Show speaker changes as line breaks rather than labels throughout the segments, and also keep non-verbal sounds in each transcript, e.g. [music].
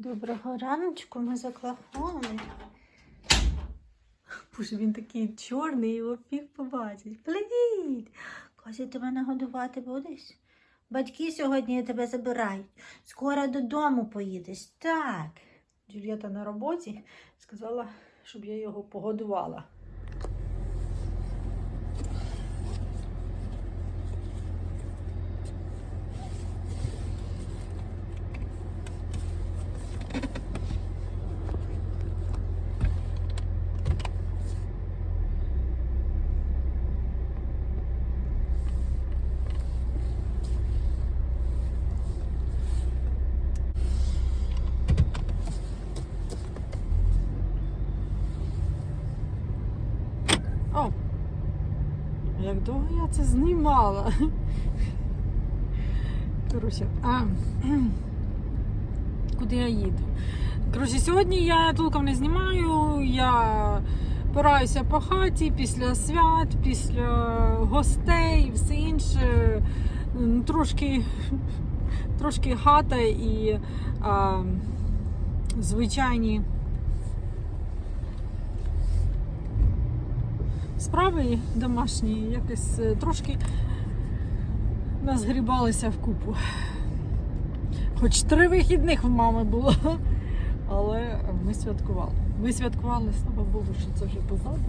Доброго раночку, ми заклахали. Боже, він такий чорний, його пів побачить. Привіт! Козі, ти мене годувати будеш? Батьки сьогодні тебе забирають. Скоро додому поїдеш. Так. Джульєта на роботі сказала, щоб я його погодувала. О! Як довго я це знімала. Коротше, а куди я їду? Коротше, сьогодні я толком не знімаю, я пораюся по хаті після свят, після гостей і все інше. Трошки, трошки хата і а, звичайні справи домашні якось е, трошки назгрібалися вкупу. Хоч три вихідних в мами було, але ми святкували. Ми святкували, слава Богу, що це вже позаду.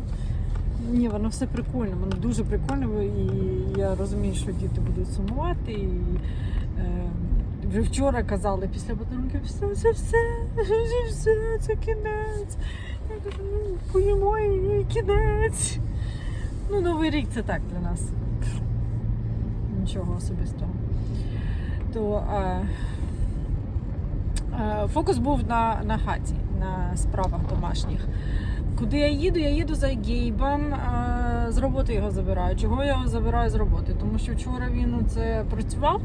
Ні, воно все прикольно, воно дуже прикольно, і я розумію, що діти будуть сумувати. І, е, вже вчора казали після подарунків, все, це все, це все, це кінець. Ну, поїмо і кінець. Ну, Новий рік це так для нас. Нічого особистого. То е, е, фокус був на, на хаті, на справах домашніх. Куди я їду? Я їду за Гейбом, е, з роботи його забираю. Чого я його забираю з роботи? Тому що вчора він це працював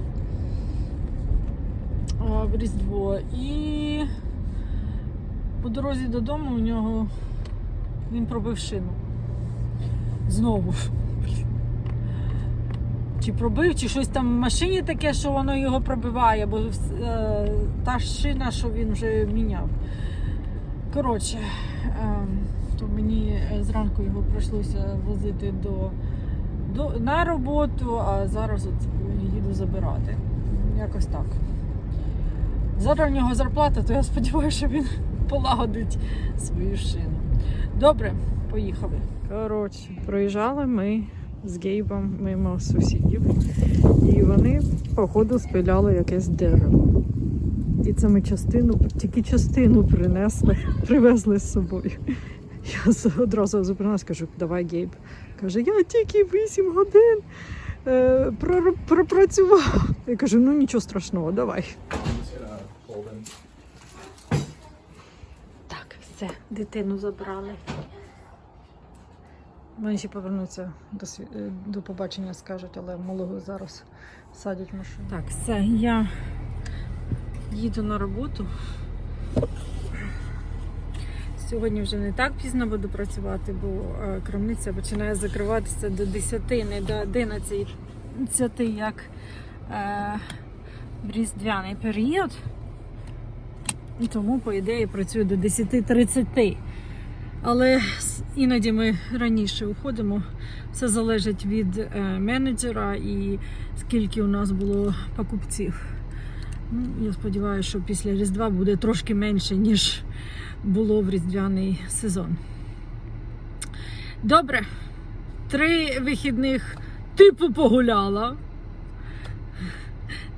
е, в Різдво і по дорозі додому у нього він пробив шину. Знову. Чи пробив, чи щось там в машині таке, що воно його пробиває, бо е, та шина, що він вже міняв. Коротше, е, то мені зранку його прийшлося возити до, до, на роботу, а зараз от їду забирати. Якось так. Зараз в нього зарплата, то я сподіваюся, що він [laughs] полагодить свою шину. Добре, поїхали. Коротше, проїжджали ми з Гейбом мимо сусідів, і вони, походу, спиляли якесь дерево. І це ми частину, тільки частину принесли, [laughs] привезли з собою. Я одразу зупинилась, кажу, давай Гейб. Каже, я тільки 8 годин е, пропрацював. Я кажу, ну нічого страшного, давай. Так, все, дитину забрали. Вони ще повернуться до, е, до побачення, скажуть, але малого зараз садять в машину. Так, все, я їду на роботу. Сьогодні вже не так пізно буду працювати, бо е, крамниця починає закриватися до 10, не до 11, як е, різдвяний період. Тому, по ідеї, працюю до 10.30. Але іноді ми раніше уходимо. Все залежить від е, менеджера і скільки у нас було покупців. Ну, я сподіваюся, що після Різдва буде трошки менше, ніж було в різдвяний сезон. Добре. Три вихідних типу погуляла.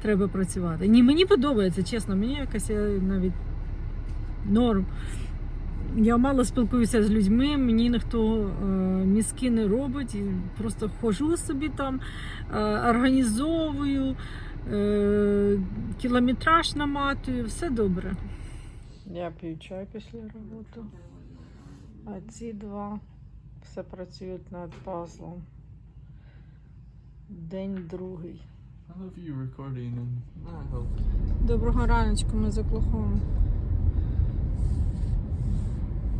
Треба працювати. Ні, мені подобається, чесно, мені якось я навіть норм. Я мало спілкуюся з людьми, мені ніхто е, мізки не робить. І просто ходжу собі там, е, організовую, е, кілометраж наматую, все добре. Я п'ю чай після роботи. А ці два все працюють над пазлом. День другий.
I love you recording and I hope.
Доброго раночку, ми за Клохом.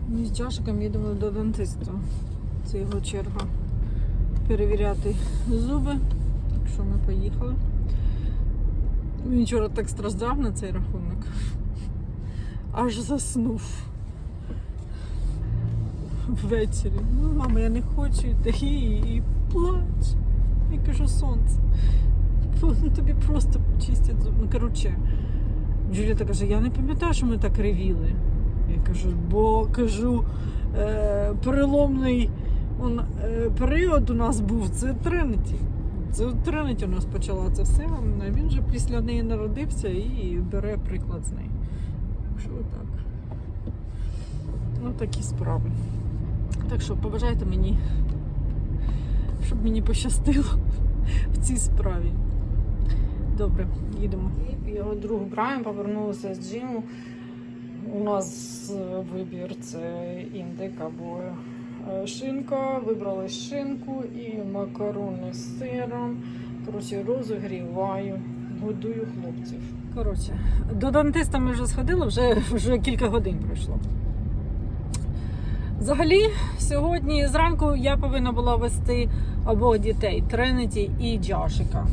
Ми з Джашиком їдемо до дентиста. Це його черга перевіряти зуби. Так що ми поїхали. Він вчора так страждав на цей рахунок. аж заснув. Ввечері. Ну, мама, я не хочу йти і, плач. Я кажу, сонце. Тобі просто почистять зуби. Ну, коротше, Джуліта каже, я не пам'ятаю, що ми так ревіли. Я кажу, бо кажу, е, переломний он, е, період у нас був це Тринеті. Це Тринеті у нас почала це все. Він же після неї народився і бере приклад з неї. Так? Ну, такі справи. Так що побажайте мені, щоб мені пощастило [laughs] в цій справі. Добре, їдемо. Його друг Брайан повернулися з джиму. У нас вибір це індик або е, шинка. Вибрали шинку і макарони з сиром. Коротше, розогріваю, годую хлопців. Коротше, до дантиста ми вже сходили, вже, вже кілька годин пройшло. Взагалі, сьогодні зранку я повинна була вести обох дітей Тренеті і Джашика.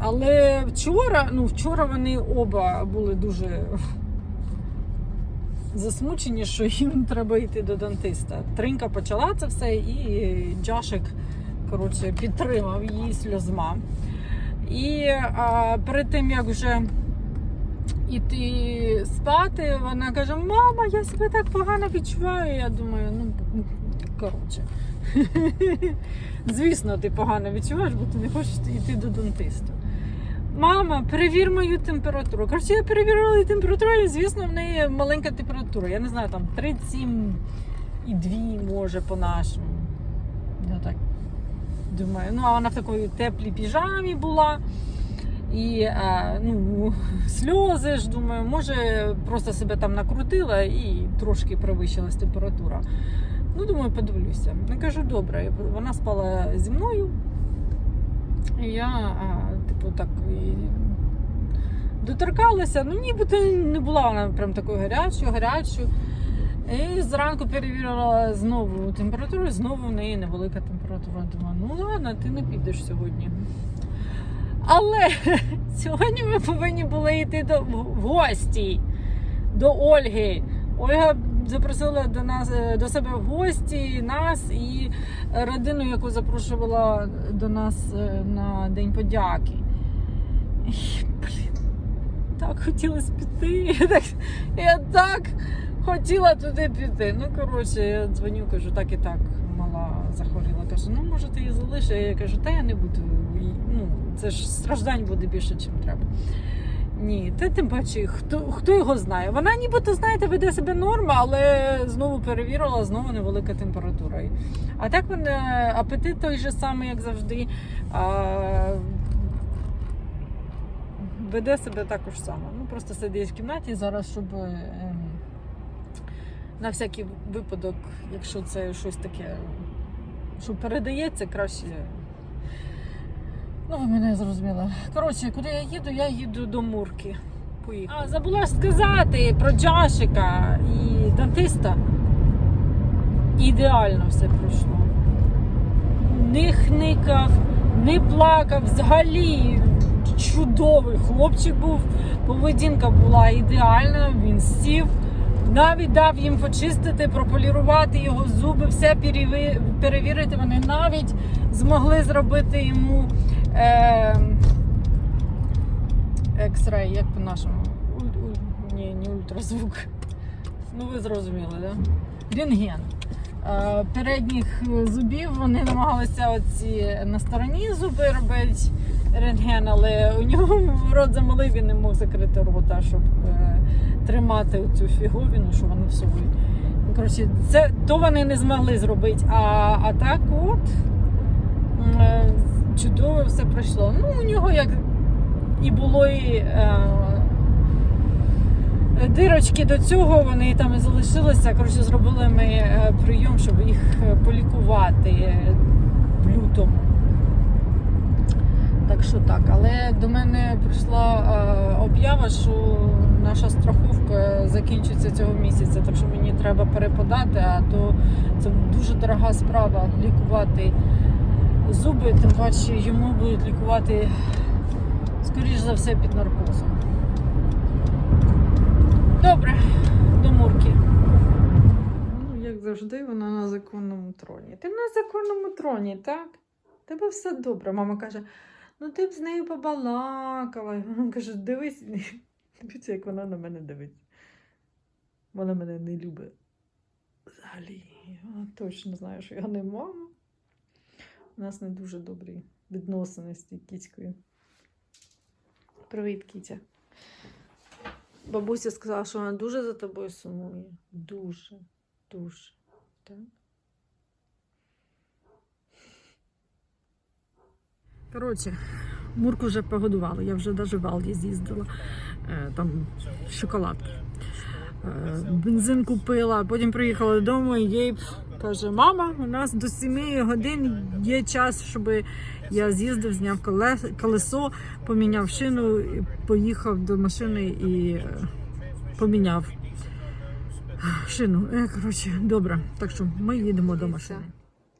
Але вчора, ну вчора вони оба були дуже засмучені, що їм треба йти до дантиста. Тринка почала це все, і Джашик коротше, підтримав її сльозма. І а, перед тим як вже іти спати, вона каже: Мама, я себе так погано відчуваю. Я думаю, ну коротше. [laughs] Звісно, ти погано відчуваєш, бо ти не хочеш йти до дантиста. Мама, перевір мою температуру. Коротше, я перевірила температуру, і звісно, в неї маленька температура. Я не знаю, там 37 і 2 може по-нашому. Я так думаю. Ну, а вона в такій теплій піжамі була. І е, ну, сльози ж, думаю, може, просто себе там накрутила і трошки перевищилась температура. Ну, думаю, подивлюся. Я кажу, добре, вона спала зі мною. І я, а, типу, так доторкалася, ну нібито не була вона прям такою гарячою, гарячою. І зранку перевірила знову температуру, знову в неї невелика температура. Думаю, ну ладно, ти не підеш сьогодні. Але [laughs] сьогодні ми повинні були йти до, в гості до Ольги. Ольга запросила до нас е, до себе в гості нас і родину, яку запрошувала до нас е, на День подяки. І, блін, так хотілося піти. Я так, я так хотіла туди піти. Ну, коротше, я дзвоню, кажу, так і так. Мала захворіла. Каже, ну може ти її залишиш. Я кажу, та я не буду. Ну, це ж страждань буде більше, ніж треба. Ні, та тим паче, хто, хто його знає. Вона нібито, знаєте, веде себе норма, але знову перевірила, знову невелика температура. А так він е, апетит той же самий, як завжди. А, веде себе також само. Ну, просто сидить в кімнаті зараз, щоб е, ем, на всякий випадок, якщо це щось таке, що передається, краще. Ну, ви мене зрозуміли. Коротше, куди я їду, я їду до Мурки. Поїхала. А, забула ж сказати про Джашика і дантиста. Ідеально все пройшло. Не хникав, не плакав. Взагалі чудовий хлопчик був. Поведінка була ідеальна, він сів. Навіть дав їм почистити, прополірувати його зуби, все перевірити. Вони навіть змогли зробити йому е, ексрей, як по-нашому. Ні, не ультразвук. Ну, ви зрозуміли? Да? Рентген. Е, передніх зубів вони намагалися оці на стороні зуби робити рентген, але у нього рот замалий, він не мог закрити рота, щоб е, тримати цю фіговіну, що вони в собі. Ну, Коротше, це то вони не змогли зробити. А, а так от е, чудово все пройшло. Ну, у нього як і було і. Е, Дирочки до цього вони там і залишилися. Коротше, зробили ми е, прийом, щоб їх е, полікувати е, в лютому. Так що так, але до мене прийшла е, об'ява, що наша страховка закінчиться цього місяця, так що мені треба переподати, а то це дуже дорога справа лікувати зуби, тим паче йому будуть лікувати, скоріш за все, під наркозом. Добре, до Мурки. Ну, як завжди, вона на законному троні. Ти на законному троні, так? Тебе все добре. Мама каже: ну ти б з нею побалакала. [laughs] Вона каже, дивись, [laughs] дивіться, як вона на мене дивиться. Вона мене не любить. Взагалі, вона точно знає, що я не мама. У нас не дуже добрі відносини з тією кіцькою. Привіт, Кітя. Бабуся сказала, що вона дуже за тобою сумує. Дуже, дуже. Так? Коротше, Мурку вже погодували. Я вже навіть в Алді з'їздила. Е, там шоколадки. Е, бензин купила, потім приїхала додому і їй каже: Мама, у нас до 7 годин є час, щоб я з'їздив, зняв коле- колесо, поміняв шину, поїхав до машини і е, поміняв шину. Коротше, добре. Так що ми їдемо до машини.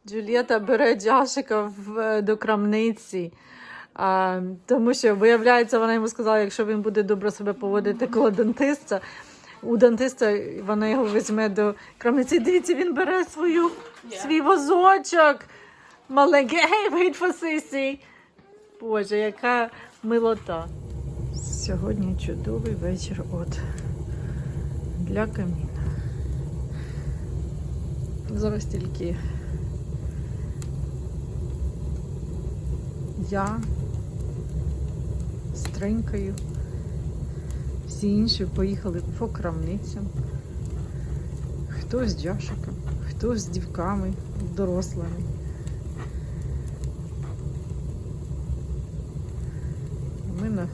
Джулієта бере Джашика в, до крамниці. А, тому що, виявляється, вона йому сказала, якщо він буде добре себе поводити коло дантиста, у дантиста вона його візьме до крамниці. Дивіться, він бере свою, свій возочок. Маленький. Hey, wait for Sissy. Боже, яка милота. Сьогодні чудовий вечір от для каміна. Зараз тільки я з Тренькою. Всі інші поїхали по крамницям. Хто з Джашиком, хто з дівками, дорослими. Ми на,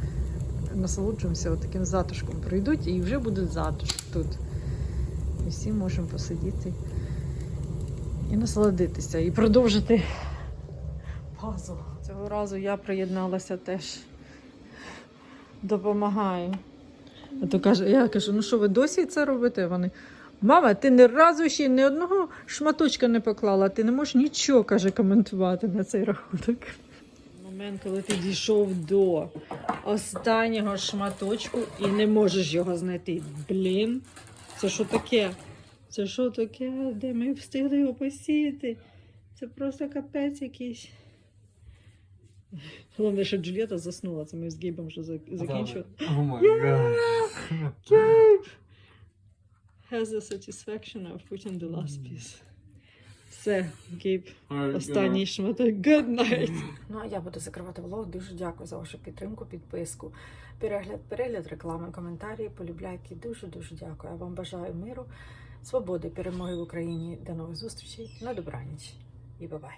насолоджуємося таким затишком. Прийдуть і вже буде затишок тут. І всі можемо посидіти і насолодитися, і продовжити пазл. Цього разу я приєдналася теж. Допомагаю. А то каже, я кажу, ну що ви досі це робите? Вони. Мама, ти ні разу ще ні одного шматочка не поклала, ти не можеш нічого каже, коментувати на цей рахунок. Момент, коли ти дійшов до останнього шматочку і не можеш його знайти. Блін, це що таке? Це що таке, де ми встигли його посіяти? Це просто капець якийсь. Головне, що Джульєта заснула, це ми з Гейбом вже зак- закінчили. Gabe has the satisfaction of putting the last piece. Все, Гейб, останній шматок. Good night. Ну а я буду закривати влог. Дуже дякую за вашу підтримку, підписку, перегляд, перегляд реклами, коментарі, полюбляйки. Дуже дуже дякую. Я вам бажаю миру, свободи, перемоги в Україні. До нових зустрічей. На добраніч і бабай.